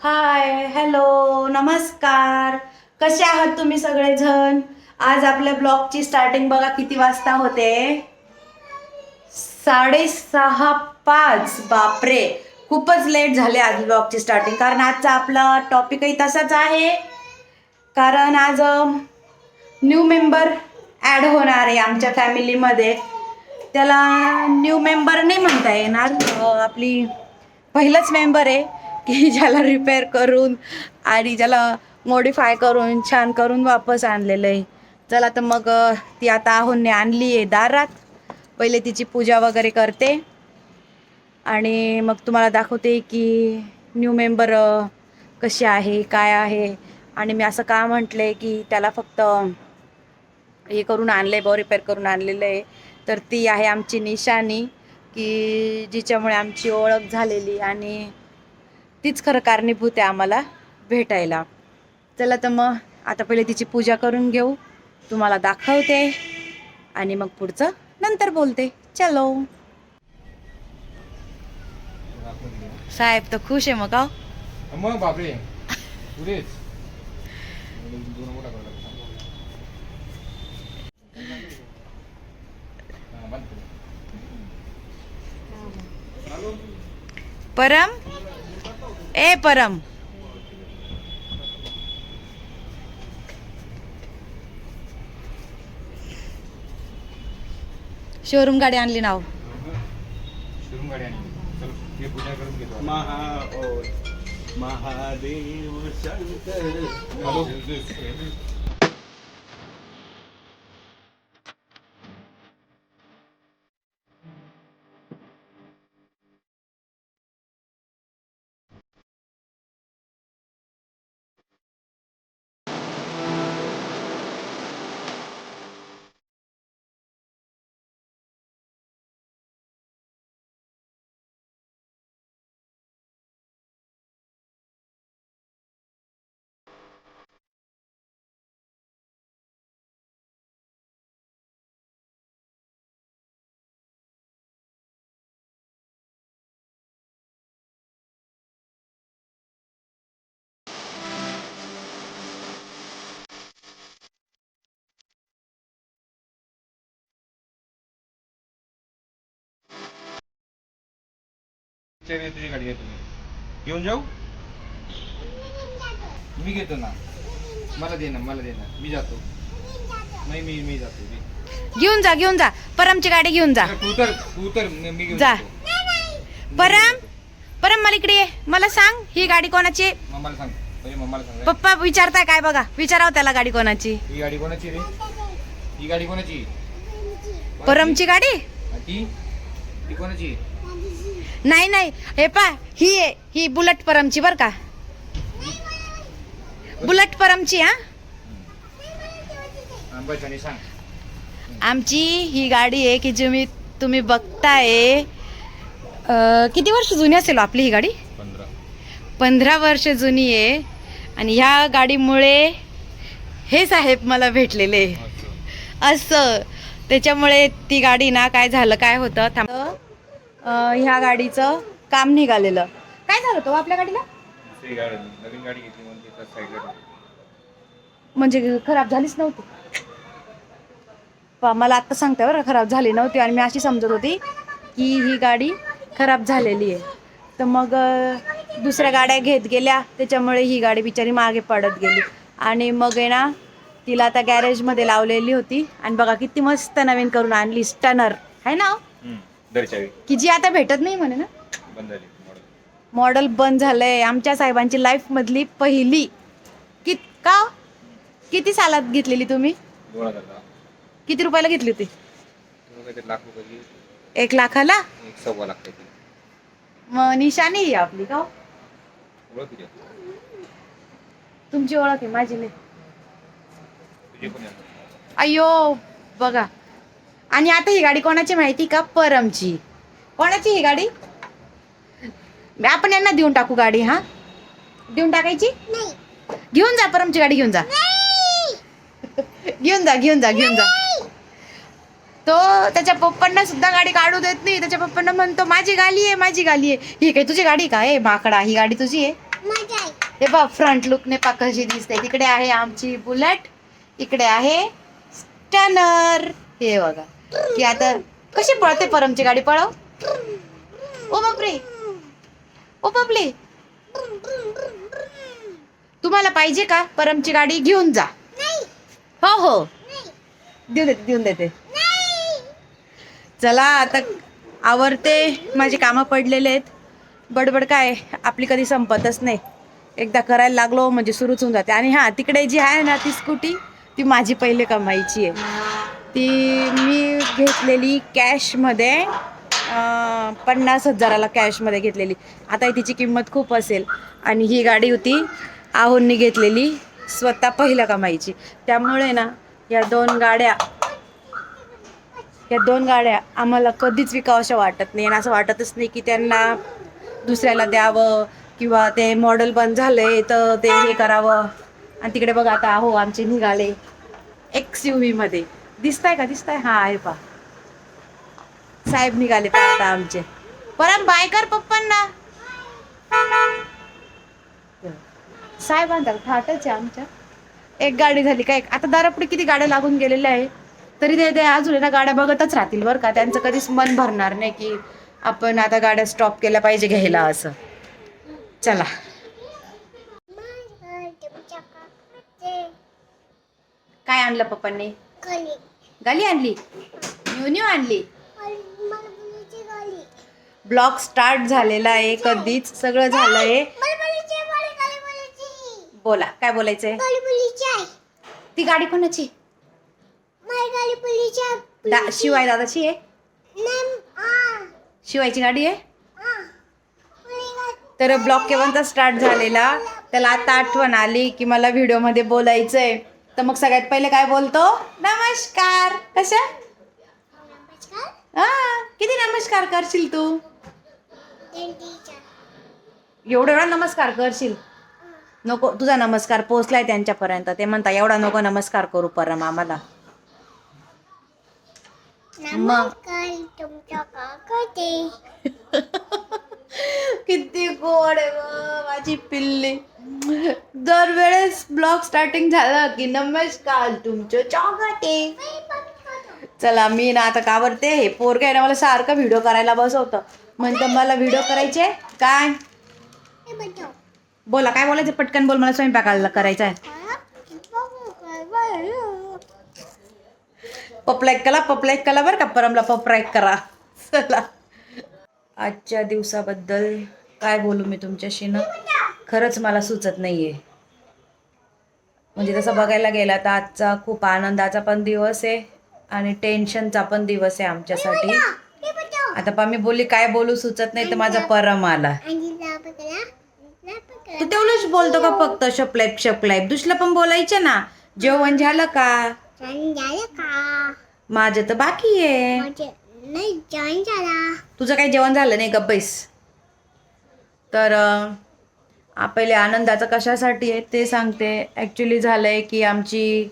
Hi hello नमस्कार. कसे आहात तुम्ही सगळेजण? आज आपल्या ब्लॉगची स्टार्टिंग बघा किती वाजता होते. साडेसहा पाच. बापरे खूपच लेट झाले आज ब्लॉगची स्टार्टिंग कारण आजचा आपला टॉपिकही तसाच आहे. कारण आज न्यू मेंबर ॲड होणार आहे आमच्या फॅमिलीमध्ये त्याला न्यू मेंबर नाही म्हणता येणार. आपली पहिलंच मेंबर आहे. की ज्याला रिपेअर करून आणि ज्याला मॉडिफाय करून छान करून वापस आणलेलं आहे. चला तर मग ती आता आहोंने आणली आहे दारात. पहिले तिची पूजा वगैरे करते. आणि मग तुम्हाला दाखवते की न्यू मेंबर कशी आहे काय आहे. आणि मी असं का म्हटले की त्याला फक्त हे करून आणलं आहे रिपेअर करून आणलेलं आहे. तर ती आहे आमची निशानी की जिच्यामुळे आमची ओळख झालेली. आणि तीच खरं कारणीभूत आहे आम्हाला भेटायला. चला तर मग आता पहिले तिची पूजा करून घेऊ. तुम्हाला दाखवते. आणि मग पुढचं नंतर बोलते. चलो. साहेब तर खुश आहे मग का मग बापरे. परम ए परम. शोरूम गाडी आणली नाव. शोरूम गाडी आणली. चल हे पूजा करून घेतो आता. महा ओ महादेव शंकर. तुझी गाडी घेतो मी. घेऊन जाऊ? मी घेतो ना. मला दे ना मला दे ना. मी जातो. नाही मी मी जातो मी. घेऊन जा घेऊन जा. परमची गाडी घेऊन जा. तू तर तू तर मी मी घेऊन जा. जातो. परम परम मला इकडे ये. मला सांग ही गाडी कोणाची? आहे? मम्माला सांग. म्हणजे मम्माला सांग. पप्पा विचारताय काय बघा? विचाराव त्याला गाडी कोणाची? ही गाडी कोणाची रे? ही गाडी कोणाची? परमची गाडी? आणि ती? ती कोणाची? नाही नाही. हे पा ही आहे ही बुलेट परमची बर का. बुलेट परमची हा? आमची ही गाडी आहे की जी मी तुम्ही बघताय. किती वर्ष जुनी असेल हो आपली ही गाडी? पंधरा. वर्ष जुनी आहे. आणि ह्या गाडीमुळे हे साहेब मला भेटलेले. असं. त्याच्यामुळे ती गाडी ना काय झालं काय होतं थांब. ह्या गाडीचं काम निघालेलं. काय झालं तो आपल्या गाडीला? दुसरी गाडी नवीन गाडी घेतली म्हणजे साईडला. म्हणजे खराब झालीच नव्हती. पा मला आत्ता सांगते बरं खराब झाली नव्हती आणि मी अशी समजत होती की ही गाडी खराब झालेली आहे. तर मग अं, दुसऱ्या गाड्या घेत गेल्या त्याच्यामुळे ही गाडी बिचारी मागे पडत गेली. आणि मग आहे ना तिला आता गॅरेजमध्ये लावलेली होती. आणि बघा किती मस्त नवीन करून आणली स्टनर आहे ना? हो? हम्म, दर चावी की जी आता भेटत नाही म्हणे ना? बंद झाली model. मॉडेल बंद झालंय. आमच्या साहेबांची लाईफ मधली पहिली कि का किती सालात घेतलेली तुम्ही? दोन हजार दहा. किती रुपयाला घेतली होती? तुला काहीतरी लाख रुपयाची. एक लाखाला? एक सव्वा लाख काहीतरी. मग निशाणी आहे आपली का हो? ओळख तुझ्या तुमची ओळख आहे माझी नाही. तुझी कोणी आहे? अयो बघा. आणि आता ही गाडी कोणाची माहिती का? परमची. कोणाची ही गाडी? आपण यांना देऊन टाकू गाडी हा? देऊन टाकायची? घेऊन जा परमची गाडी घेऊन जा. घेऊन जा घेऊन जा घेऊन जा. तो त्याच्या पप्पांना सुद्धा गाडी काढू देत नाही. त्याच्या पप्पांना म्हणतो माझी गाडी आहे माझी गाडी आहे. ही काय तुझी गाडी का? ए माकडा ही गाडी तुझी आहे? हे बघ फ्रंट लुकने पा कशी दिसते. तिकडे आहे आमची बुलेट इकडे आहे स्टनर हे बघा. की आता कशी पळते परमची गाडी पळव. ओ बापरे. ओ बापले तुम्हाला पाहिजे का परमची गाडी? घेऊन जा. हो हो. देऊन देते देऊन देते. चला आता आवरते. माझी कामं पडलेले आहेत. बडबड काय? आपली कधी संपतच नाही. एकदा करायला लागलो म्हणजे सुरूच होऊन जाते. आणि हां तिकडे जी आहे ना ती स्कूटी ती माझी पहिले कमाईची आहे. ती मी घेतलेली कॅशमध्ये पन्नास हजाराला कॅशमध्ये घेतलेली. आता तिची किंमत खूप असेल. आणि ही गाडी होती आहोंनी घेतलेली स्वतः पहिल्या कमाईची. त्यामुळे ना या दोन गाड्या या दोन गाड्या आम्हाला कधीच विकावशा वाटत नाही. आणि असं वाटतच नाही की त्यांना दुसऱ्याला द्यावं किंवा ते मॉडेल बंद झाले तर ते हे करावं. आणि तिकडे बघा आता हो आमचे निघाले एक्स यू मध्ये. दिसताय का? दिसताय. हा आहे पा साहेब निघाले पा आता आमचे. परम बाय कर पप्पांना. साहेब थाटच आहे आमच्या. एक गाडी झाली काय? आता दारापुढे किती गाड्या लागून गेलेल्या आहे. तरी ते ते अजून आहे ना गाड्या बघतच राहतील बरं का. त्यांचं कधीच मन भरणार नाही की आपण आता गाड्या स्टॉप केल्या पाहिजे घ्यायला असं. चला. काय आणलं पप्पांनी? गाली. आणली? न्यू न्यू आणली ब्लॉग स्टार्ट झालेला आहे कधीच सगळं झालंय बोला काय बोलायचंय? ती गाडी कोणाची? दा शिवाय दादाची आहे? शिवायची गाडी आहे? तर ब्लॉग केव्हाचा स्टार्ट झालेला. त्याला आता आठवण आली की मला व्हिडिओमध्ये बोलायचंय. तर मग सगळ्यात पहिले काय बोलतो? नमस्कार. कशा? हा किती नमस्कार करशील तू? एवढा एवढा नमस्कार करशील? नको तुझा नमस्कार पोचलाय त्यांच्यापर्यंत. ते म्हणता एवढा नको नमस्कार करू परम आम्हाला. मग? किती गोड आहे ग माझी पिल्ली. दरवेळेस ब्लॉग स्टार्टिंग झाला की नमस्कार तुमचं चॉकटे चला मी ना आता कावरते. हे पोरग आहे ना मला सारखं व्हिडिओ करायला बसवतं. म्हणतं मला व्हिडिओ करायचे काय? बोला काय बोलायचं? पटकन बोल मला स्वयंपाकाला करायचा आहे. पपलाईक कला पपलाईक कला बरं का परमला पपराईक करा. चला. आजच्या दिवसाबद्दल काय बोलू मी तुमच्याशी ना? खरंच मला सुचत नाहीये. म्हणजे तसं बघायला गेला तर आजचा खूप आनंदाचा पण दिवस आहे आणि टेन्शनचा पण दिवस आहे आमच्यासाठी. आता पा मी बोलली काय बोलू सुचत नाही तर माझा परम आला. तू तेवढंच बोलतो का फक्त शपलाईप शपलाईप? दुसरं पण बोलायचं ना. जेवण झालं का? का? माझं तर बाकी आहे. नाही तुझं काही जेवण झालं नाही गप्पैस तर अं, आ, पहिले आनंदाचं कशासाठी आहे ते सांगते. ॲक्च्युली झालं आहे की आमची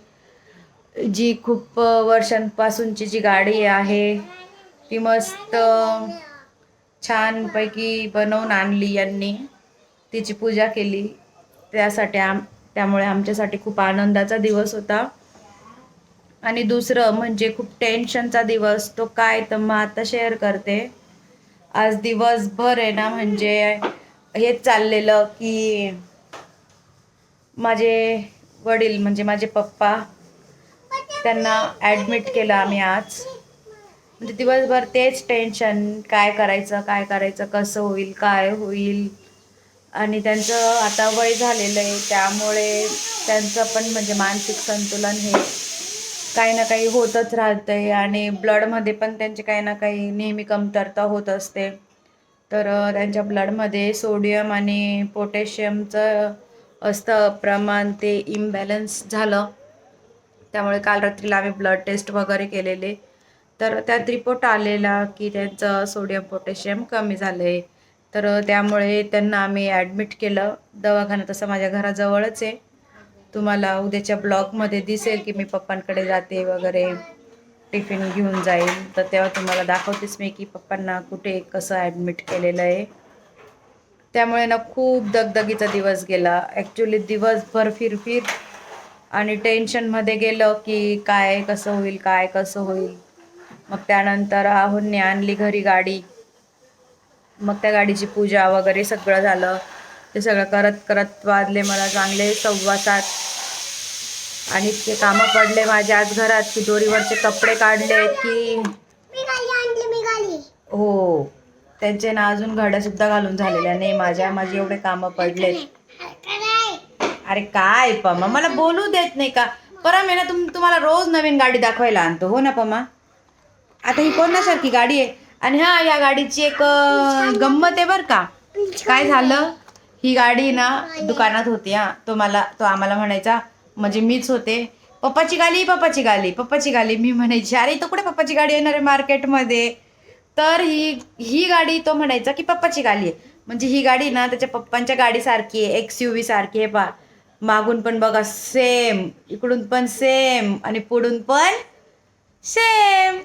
जी खूप वर्षांपासूनची जी गाडी आहे ती मस्त छानपैकी बनवून आणली यांनी. तिची पूजा केली. त्यासाठी आम त्यामुळे आमच्यासाठी खूप आनंदाचा दिवस होता. आणि दुसरं म्हणजे खूप टेन्शनचा दिवस तो काय तर मग आता शेअर करते. आज दिवसभर आहे ना म्हणजे हेच चाललेलं की माझे वडील म्हणजे माझे पप्पा त्यांना ॲडमिट केलं आम्ही आज. म्हणजे दिवसभर तेच टेन्शन काय करायचं काय करायचं कसं होईल काय होईल. आणि त्यांचं आता वय झालेलं आहे त्यामुळे त्यांचं पण म्हणजे मानसिक संतुलन हे काही ना काही होतच राहतं आहे आणि ब्लडमध्ये पण त्यांची काही ना काही नेहमी कमतरता होत असते. तर त्यांच्या ब्लडमध्ये सोडियम आणि पोटॅशियमचं असतं प्रमाण ते इम्बॅलन्स झालं. त्यामुळे काल रात्रीला आम्ही ब्लड टेस्ट वगैरे केलेले. तर त्यात रिपोर्ट आलेला की त्यांचं सोडियम पोटॅशियम कमी झालं आहे तर त्यामुळे त्यांना आम्ही ॲडमिट केलं. दवाखाना तसं माझ्या घराजवळच आहे. तुम्हाला उद्याच्या ब्लॉगमध्ये दिसेल की मी पप्पांकडे जाते वगैरे. टिफिन घेऊन जाईल. तर तेव्हा तुम्हाला दाखवतेच मी की पप्पांना कुठे कसं ॲडमिट केलेलं आहे. त्यामुळे ना खूप दगदगीचा दिवस गेला. ॲक्च्युली दिवसभर फिरफिर आणि टेन्शनमध्ये गेलं की काय कसं होईल काय कसं होईल. मग त्यानंतर राहुलने आणली घरी गाडी. मग त्या गाडीची पूजा वगैरे सगळं झालं. ते सगळं करत करत वाजले मला चांगले सव्वा सात. आणि इतके कामं पडले माझ्या आज घरात की दोरीवरचे कपडे काढले की मी मी हो. त्यांचे ना अजून घड्या सुद्धा घालून झालेल्या नाही. माझ्या माझे एवढे कामं पडलेत. अरे काय पमा? मला बोलू देत नाही का? परम आहे ना तुम तुम्हाला रोज नवीन गाडी दाखवायला आणतो. हो ना पमा? आता ही कोणासारखी गाडी आहे? आणि हा या गाडीची एक गंमत आहे बरं का? काय झालं? ही गाडी ना दुकानात होती हा. तो मला तो आम्हाला म्हणायचा म्हणजे मीच होते. पप्पाची गाली पप्पाची गाली पप्पाची गाली. मी म्हणायची अरे इथं कुठे पप्पाची गाडी येणार आहे मार्केटमध्ये? तर ही ही गाडी तो म्हणायचा की पप्पाची गाडी आहे. म्हणजे ही गाडी ना त्याच्या पप्पांच्या गाडीसारखी आहे एक्स यू व्ही सारखी आहे पा. मागून पण बघा सेम इकडून पण सेम आणि पुढून पण सेम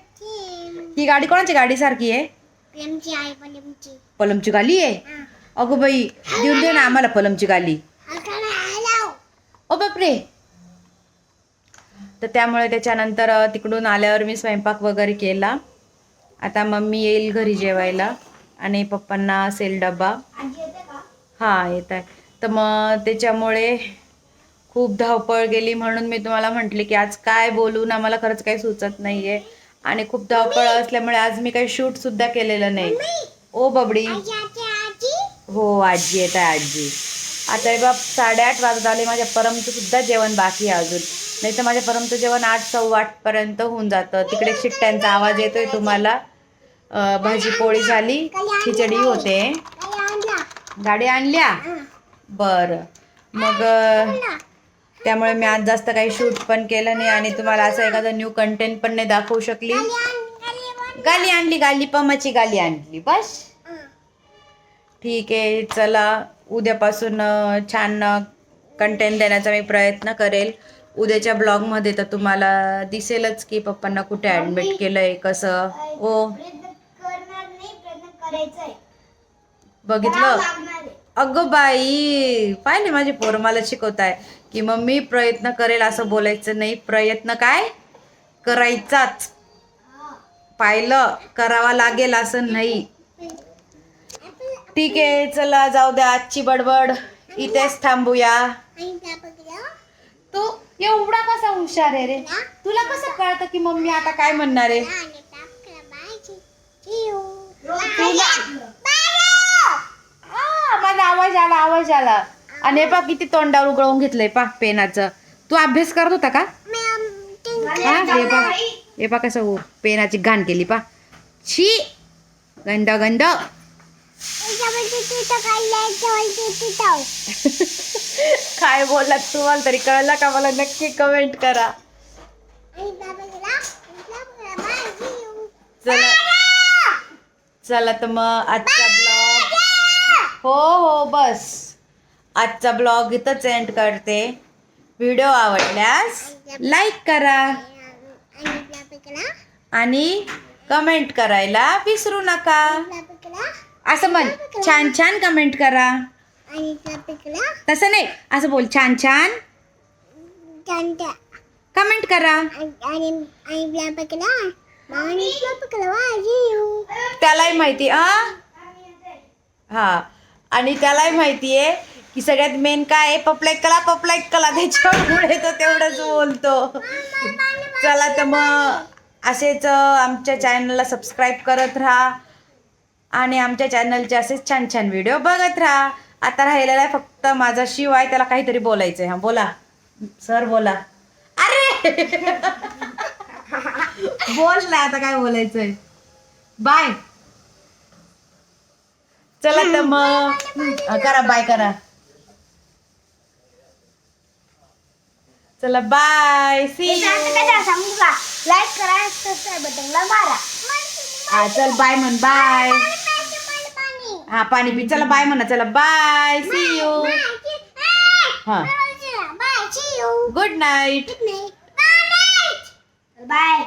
ही गाडी कोणाची? गाडी सारखी आहे? पलमची गाली आहे? अगो बाई देऊन दे ना आम्हाला पलमची गाली. ओ बापरे. तर त्यामुळे त्याच्यानंतर तिकडून आल्यावर मी स्वयंपाक वगैरे केला. आता मम्मी येईल घरी जेवायला आणि पप्पांना असेल डबा हां येत आहे तर मग त्याच्यामुळे खूप धावपळ गेली म्हणून मी तुम्हाला म्हटले की आज काय बोलू ना मला खरंच काही सुचत नाही आहे आणि खूप धावपळ असल्यामुळे आज मी काही शूटसुद्धा केलेलं नाही. ओ बबडी! हो आजी येत आहे आजी आता हे बाप साडेआठ वाजत आले माझ्या परमचं सुद्धा जेवण बाकी आहे अजून. नाही तर माझ्या परंतु जेवण आठ सव्वा आठपर्यंत होऊन जातं तिकडे शिट्ट्यांचा आवाज येतोय तुम्हाला. भाजी पोळी झाली खिचडी होते. गाडी आणल्या? बरं. मग त्यामुळे मी आज जास्त काही शूट पण केलं नाही आणि तुम्हाला असं एखादं न्यू कंटेंट पण नाही दाखवू शकली. गाली आणली गाली पमाची गाली आणली. बस. ठीक आहे चला. उद्यापासून छान कंटेंट देण्याचा मी प्रयत्न करेल. उद्याच्या ब्लॉगमध्ये तर तुम्हाला दिसेलच की पप्पांना कुठे ॲडमिट केलं आहे कसं? ओ. बघितलं? अगं बाई पाहिले माझे पोरं मला शिकवत आहे की मम्मी प्रयत्न करेल असं बोलायचं नाही प्रयत्न काय? करायचाच. पाहिलं करावा लागेल असं नाही. ठीक आहे चला जाऊ द्या आजची बडबड. इथेच थांबूया. तू एवढा कसा हुशार आहे रे? तुला कसं कळतं की मम्मी आता काय म्हणणार आहे? माझा आवाज आला आवाज आला. आणि हे पा किती तोंडावर उगळवून घेतलंय पा पेनाचं. तू अभ्यास करत होता का? हा पा हे पा कसं हो, पेनाची घाण केली पा छी गंद गंद काय बोललात तुम्हाला तरी कळलं का मला? नक्की कमेंट करा. चला. चला तर मग आजचा ब्लॉग हो हो बस. आजचा ब्लॉग इथंच एंड करते. व्हिडिओ आवडल्यास लाईक करा. आणि कमेंट करायला विसरू नका. असं म्हण. छान छान कमेंट करा. तसं नाही. असं बोल. छान छान. कमेंट करा. त्यालाही माहिती आ हा. आणि त्यालाही माहिती आहे की सगळ्यात मेन काय आहे? पपलाईक कला पपलाईक कला त्याच्यामुळे तो तेवढंच बोलतो. चला तर मग असेच आमच्या चॅनलला सबस्क्राईब करत राहा. आणि आमच्या चॅनलचे असेच छान छान व्हिडिओ बघत राहा. आता राहिलेला आहे फक्त माझा शिव आहे त्याला काहीतरी बोलायचं आहे हा बोला. सर बोला. अरे! बोल ना आता काय बोलायचंय. बाय. चला तर मग. करा बाय करा. चला बाय. सी लाईक करा सबस्क्राईब बटनला मारा. हा चल बाय म्हण बाय हा पाणी पी चला बाय म्हणा चला बाय सी यू हा. Bye see you good night bye